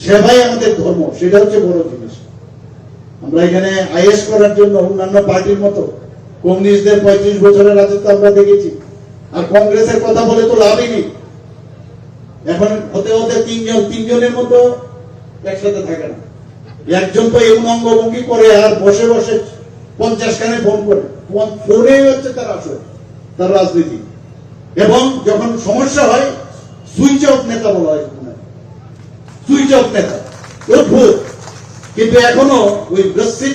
সেবাই আমাদের ধর্ম, সেটা হচ্ছে বড় জিনিস। আমরা এখানে আইএস করার জন্য অন্যান্য পার্টির মতো, কমিউনিস্টদের পঁয়ত্রিশ বছরের রাজত্ব আমরা দেখেছি। আর কংগ্রেসের কথা বলে তো লাভই নেই। এখন হতে হতে তিনজন, তিনজনের মতো একসাথে থাকে না। একজন তো এমন অঙ্গভঙ্গি করে আর বসে বসে পঞ্চাশ খানে ফোন করে। ফোন- হচ্ছে তার আসল, তার রাজনীতি। এবং যখন সমস্যা হয়, সুইচ অফ নেতা বলা হয়। নেতা। অদ্ভুত কিন্তু এখনও ওই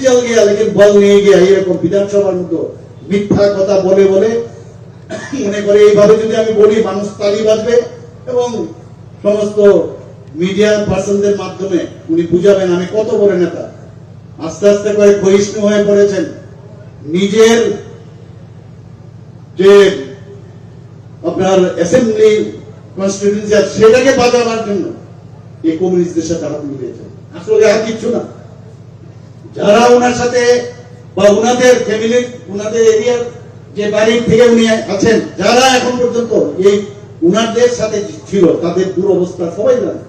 জল গিয়া লেকিন বল নিয়ে গিয়া এরকম বিধানসভার মতো মিথ্যা কথা বলে বলে মনে করে এইভাবে যদি আমি বলি, মানুষ তালি বাজবে এবং সমস্ত মিডিয়া পার্সনদের মাধ্যমে উনি বুঝাবেন, আমি কত বড় নেতা? আস্তে আস্তে করে ক্ষয়িষ্ণু হয়ে পড়েছেন। নিজের যে আপনার অ্যাসেম্বলি সেটাকে বাজাবার জন্য এই কমিউনিস্টদের সাথে আসলে আর কিচ্ছু না। যারা ওনার সাথে বা ওনাদের ফ্যামিলি ওনাদের এরিয়ার যে বাড়ির থেকে উনি আছেন, যারা এখন পর্যন্ত এই সাথে ছিল, তাদের দুরবস্থা সবাই জানে।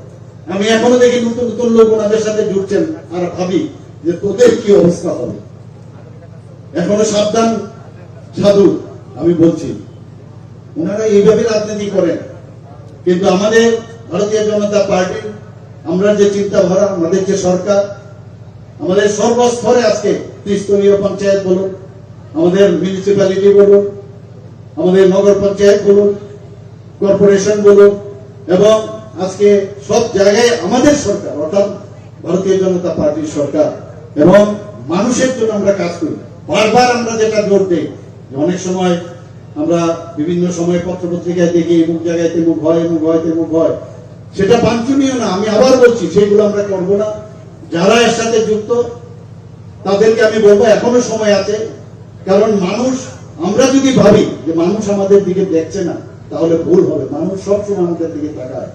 আমি এখনও দেখি নতুন নতুন লোক ওনাদের সাথে জুড়ছেন আর ভাবি যে তোদের কি অবস্থা হবে। এখনও সাবধান সাধু, আমি বলছি। ওনারা এইভাবে রাজনীতি করেন। কিন্তু আমাদের ভারতীয় জনতা পার্টি আমরা যে চিন্তাধারা, আমাদের যে সরকার, আমাদের সর্বস্তরে আজকে ত্রিস্তরীয় পঞ্চায়েত বলুন, আমাদের মিউনিসিপ্যালিটি বলুন, আমাদের নগর পঞ্চায়েত বলুন কর্পোরেশন বলুন, এবং আজকে সব জায়গায় আমাদের সরকার, অর্থাৎ ভারতীয় জনতা পার্টির সরকার, এবং মানুষের জন্য আমরা কাজ করি। বারবার আমরা যেটা জোর দিই অনেক সময় আমরা বিভিন্ন সময় পত্র পত্রিকায় দেখি এমুক জায়গায় তেমুক হয় এমুক হয় তেমুক হয়। সেটা বাঞ্ছনীয় না, আমি আবার বলছি, সেগুলো আমরা করব না। যারা এর সাথে যুক্ত, তাদেরকে আমি বলব, এখনও সময় আছে। কারণ মানুষ, আমরা যদি ভাবি যে মানুষ আমাদের দিকে দেখছে না, তাহলে ভুল হবে। মানুষ সবসময় আমাদের দিকে তাকায়।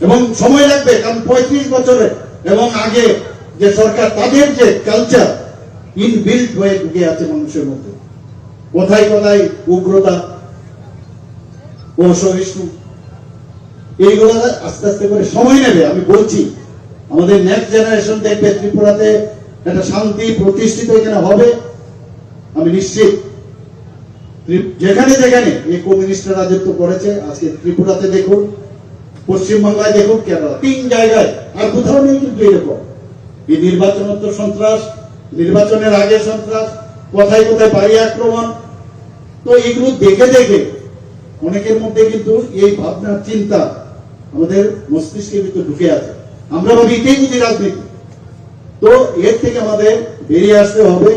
এবং সময় লাগবে, কারণ পঁয়ত্রিশ বছরে এবং আগে যে সরকার, তাদের যে কালচার ইনবিল্ট হয়ে ঢুকে আছে মানুষের মধ্যে। কোথায় কোথায় উগ্রতা ও সহিষ্ণু এইগুলো আস্তে আস্তে করে সময় নেবে, আমি বলছি। আমাদের নেক্সট জেনারেশন দেখবে ত্রিপুরাতে একটা শান্তি প্রতিষ্ঠিত এখানে হবে, আমি নিশ্চিত। যেখানে যেখানে, এই কমিউনিস্টরা রাজত্ব করেছে, আজকে ত্রিপুরাতে দেখুন, পশ্চিমবাংলায় দেখুন, কেরালা, তিন জায়গায়, আর কোথাও নেই কিন্তু এরকম এই নির্বাচনোত্তর সন্ত্রাস, নির্বাচনের আগে সন্ত্রাস, কোথায় কোথায় বাড়ি আক্রমণ, তো এগুলো দেখে দেখে অনেকের মধ্যে কিন্তু এই ভাবনা চিন্তা আমাদের মস্তিষ্কের ভিতরে ঢুকে আছে। আমরা ভাবি, এটাই বুঝি রাজনীতি। তো এর থেকে আমাদের বেরিয়ে আসতে হবে